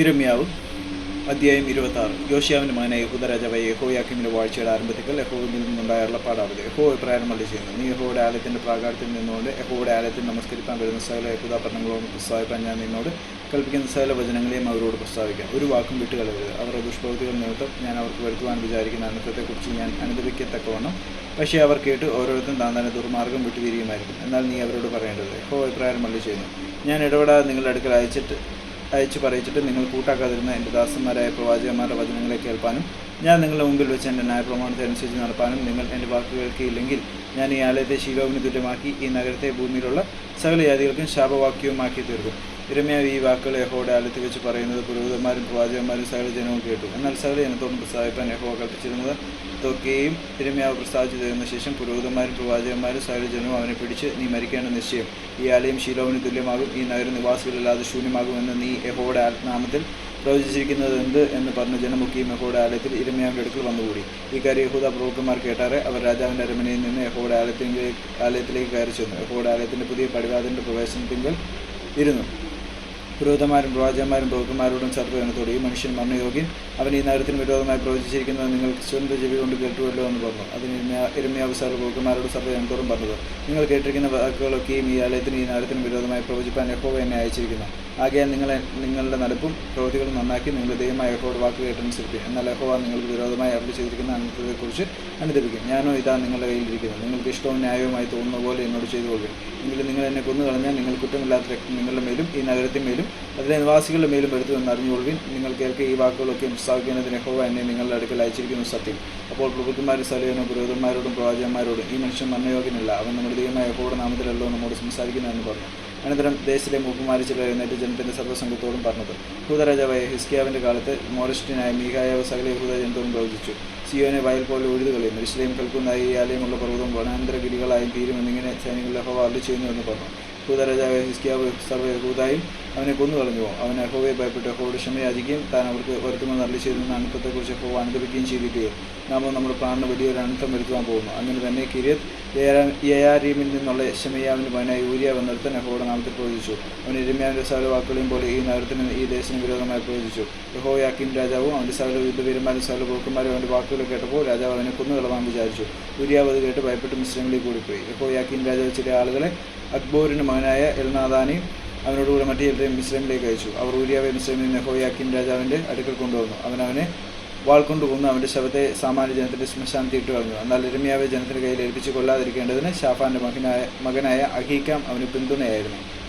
ഇരമ്യാവ് അധ്യായം ഇരുപത്തി ആറ് യോഷ്യാവിന്റെ മകനെ യഹൂദ രാജാവായ യഹോയാക്കിമിന്റെ വാഴ്ചയുടെ ആരംഭത്തിൽ യഹോവിൽ നിന്നുണ്ടായ അരുളപ്പാടാവത് യഹോ അഭിപ്രായം മള്ളി ചെയ്യുന്നു. നീ യഹോയുടെ ആലയത്തിന്റെ പ്രാകാരത്തിൽ നിന്നുകൊണ്ട് യഹോയുടെ ആലയത്തിൽ നമസ്കരിക്കാൻ വരുന്ന സകല പഠനങ്ങളോട് പ്രസ്താവിക്കാൻ ഞാൻ നിന്നോട് കൽപ്പിക്കുന്ന സകല വചനങ്ങളെയും അവരോട് പ്രസ്താവിക്കാം. ഒരു വാക്കും വിട്ടുകളരുത് അവരുടെ ദുഷ്പ്രവൃത്തികൾ നിമിത്തം ഞാൻ അവർക്ക് വരുത്തുവാൻ വിചാരിക്കുന്ന അനർത്ഥത്തെക്കുറിച്ച് ഞാൻ അനുഭവിക്കത്തക്കവണ്ണം. പക്ഷേ അവർ കേട്ട് ഓരോരുത്തരും താൻ തന്നെ ദുർമാർഗം വിട്ടുതിരിയുമായിരിക്കും. എന്നാൽ നീ അവരോട് പറയേണ്ടത് യഹോ അഭിപ്രായം മള്ളി ചെയ്യുന്നു. ഞാൻ ഇടപെടാതെ നിങ്ങളുടെ അടുക്കൽ അയച്ചിട്ട് അയച്ചു പറയിച്ചിട്ട് നിങ്ങൾ കൂട്ടാക്കാതിരുന്ന എന്റെ ദാസന്മാരായ പ്രവാചകന്മാരുടെ വചനങ്ങളെ കേൾപ്പാനും ഞാൻ നിങ്ങളുടെ മുമ്പിൽ വെച്ച് എന്റെ ന്യായപ്രമാണത്തെ അനുസരിച്ച് നടപ്പാനും നിങ്ങൾ എന്റെ വാക്ക് കേൾക്കിയില്ലെങ്കിൽ ഞാൻ ഈ ആലയത്തെ ശീലോവിന് തുല്യമാക്കി ഈ നഗരത്തെ ഭൂമിയിലുള്ള സകല ജാതികൾക്കും ശാപവാക്യവുമാക്കി തീർക്കും ഇരമ്യാവ് ഈ വാക്കുകൾ യഹോയുടെ ആലയത്തിൽ വെച്ച് പറയുന്നത് പുരോഹിതന്മാരും പ്രവാചകന്മാരും സകല ജനവും കേട്ടു. എന്നാൽ സകല ജനത്തോടും പ്രസ്താവിപ്പാൻ യഹോ കൽപ്പിച്ചിരുന്നത് ഇതൊക്കെയും ഇരമ്യാവ് പ്രസ്താവിച്ചു തരുന്ന ശേഷം പുരോഹിതന്മാരും പ്രവാചകന്മാരും സകല ജനവും അവനെ പിടിച്ച് നീ മരിക്കേണ്ട നിശ്ചയം. ഈ ആലയം ശീലോവിന് തുല്യമാകും. ഈ നഗര നിവാസികളില്ലാതെ ശൂന്യമാകുമെന്ന് നീ യഹോയുടെ നാമത്തിൽ പ്രവചിച്ചിരിക്കുന്നത് എന്ത്? എന്ന് പറഞ്ഞ ജനമുഖിയും യഹോയുടെ ആലയത്തിൽ ഇരമ്യാവിന്റെ അടുക്കൽ വന്നുകൂടി. ഈ കാര്യം യഹൂദ പ്രഭുക്കന്മാർ കേട്ടാറെ അവർ രാജാവിന്റെ അരമനയിൽ നിന്ന് യഹോയുടെ ആലയത്തിലേക്ക് ആലയത്തിലേക്ക് കയറി ചെന്നു. യഹോയുടെ ആലയത്തിന്റെ പുതിയ പടിവാതിന്റെ പ്രവേശനത്തിങ്കിൽ ഇരുന്നു. പുരോഹിതന്മാരും പ്രവാചകന്മാരും പ്രഭുക്കന്മാരോടും സർവജനത്തോട് ഈ മനുഷ്യൻ മരണയോഗ്യൻ. അവൻ ഈ നഗരത്തിന് വിരോധമായി പ്രവചിച്ചിരിക്കുന്നത് നിങ്ങൾ സ്വന്തം ചെവി കൊണ്ട് കേട്ടുവല്ലോ എന്ന് പറഞ്ഞു. അതിന് ഇരമ്യാവ് സർവ പ്രഭുക്കന്മാരോട് സർവജനത്തോടും പറഞ്ഞത്. നിങ്ങൾ കേട്ടിരിക്കുന്ന വാക്കുകളൊക്കെയും ഈ ആലയത്തിന് ഈ നഗരത്തിന് വിരോധമായി പ്രവചിപ്പാൻ യഹോവ എന്നെ അയച്ചിരിക്കുന്നു. ആകയാൽ നിങ്ങളെ നിങ്ങളുടെ നടപ്പും പ്രവൃത്തികളും നന്നാക്കി നിങ്ങൾ ദൈവമായ യഹോയുടെ വാക്ക് കേട്ടനുസരിക്കും എന്നാൽ യഹോവ നിങ്ങൾക്ക് വിരോധമായി അരളി ചെയ്തിരിക്കുന്ന അനർത്ഥത്തെക്കുറിച്ച് അനുദപിക്കും. ഞാനോ ഇതാ നിങ്ങളുടെ കയ്യിലിരിക്കുന്നത് നിങ്ങൾക്ക് ഇഷ്ടവും ന്യായവുമായി തോന്നുന്ന പോലെ എന്നോട് ചെയ്തു കൊള്ളുകയും എങ്കിലും നിങ്ങൾ എന്നെ കൊന്നു കളഞ്ഞാൽ നിങ്ങൾ കുറ്റമില്ലാത്ത രക്തം നിങ്ങളുടെ മേലും ഈ നഗരത്തിൻ മേലും അതിലെ നിവാസികളുടെ മേലും വരുത്തുമെന്ന് അറിഞ്ഞുകൊള്ളുവിൻ. നിങ്ങൾ കേൾക്കുക ഈ വാക്കുകളൊക്കെ സ്ഥാപിക്കുന്നതിന് യഹോവ എന്നെ നിങ്ങളുടെ അടുക്കൽ അയച്ചിരിക്കുന്നു സത്യം. അപ്പോൾ പ്രഭുക്കന്മാരും സലയനോ പുരോഹിതന്മാരോടും പ്രവാചകന്മാരോടും ഈ മനുഷ്യൻ മരണയോഗ്യനല്ല. അവൻ നമ്മുടെ ദൈവമായ യഹോയുടെ നാമത്തിലല്ലോ നമ്മോട് സംസാരിക്കുന്നതെന്ന് പറഞ്ഞു. അനന്തരം ദേശത്തിലെ മൂപ്പുമാരിൽ ചിലർ എഴുന്നേറ്റ് ജനത്തിന്റെ സർവസംഘത്തോടും പറഞ്ഞത്. ഭൂതരാജാവായ ഹിസ്കിയാവിന്റെ കാലത്ത് മോറിസ്റ്റിനായ മീഹായാവ് സകല യഹൂദ ജനത്തോടും പ്രവചിച്ചു. സിയോനെ വയൽ പോലെ ഒഴുതു കളയും വിശ്ലയും ഈ ആലയമുള്ള പർവതം വനാന്തരഗിരികളായും തീരുമെന്നിങ്ങനെ സൈനികളുടെ യഹോവ ചെയ്യുന്നുവെന്ന് പറഞ്ഞു. ഭൂതരാജാവായ ഹിസ്കിയാവ് സർവ യഹൂദായും അവനെ കൊന്നു കളഞ്ഞു. അവനെ യഹോവയെ ഭയപ്പെട്ട് യഹോയുടെ ക്ഷമയാചിക്കുകയും താൻ അവർക്ക് വരുത്തുമെന്ന് അറിയിച്ചു തരുന്ന അനുഭവത്തെക്കുറിച്ച് യഹോവ അനുദപിക്കുകയും ചെയ്തിട്ട് നാമോ നമ്മുടെ പ്രാണന് വലിയൊരു അനർത്ഥം വരുത്തുവാൻ പോകുന്നു. അങ്ങനെ തന്നെ കിരിയത് യയാരീമിൽ നിന്നുള്ള ക്ഷമയാവിന് മകനായ ഊരിയ വന്നെടുത്തൻ യഹോയുടെ നാമത്തിൽ പ്രവചിച്ചു. അവൻ ഇരമ്യാവിന്റെ സകല വാക്കുകളെയും പോലെ ഈ നഗരത്തിന് ഈ ദേശത്തിന് വിരോധമായി പ്രവചിച്ചു. യഹോ യാക്കിം രാജാവും അവന്റെ സകല യുദ്ധവീരന്മാരും സകല പോക്കുമാരും അവന്റെ വാക്കുകൾ കേട്ടപ്പോൾ രാജാവ് അവനെ കൊന്നുകളവാൻ വിചാരിച്ചു. യൂരിയാവ് അത് കേട്ട് ഭയപ്പെട്ട് മുസ്ലിങ്ങളിൽ കൂടിപ്പോയി. യഹോ യാക്കിം രാജാവ് ചില ആളുകളെ അക്ബോറിന്റെ മകനായ എൽനാദാനെയും അവനോടുകൂടെ മറ്റു ചിലരെയും മിശ്രമിലേക്ക് അയച്ചു. അവർ ഊരിയാവെ മിശ്രമിൽ നിന്ന് യഹോയാക്കിം രാജാവിന്റെ അടുക്കൽ കൊണ്ടുവന്നു. അവൻ അവനെ വാൾ കൊണ്ട് കൊന്ന്. അവന്റെ ശവത്തെ സാമാന്യ ജനത്തിന്റെ ശ്മശാനത്തിൽ ഇട്ട് കളഞ്ഞു. എന്നാൽ ഇരമ്യാവെ ജനത്തിന്റെ കയ്യിൽ ഏൽപ്പിച്ച് കൊല്ലാതിരിക്കേണ്ടതിന് ഷാഫാന്റെ മകനായ മകനായ അഹീക്കാം അവന് പിന്തുണയായിരുന്നു.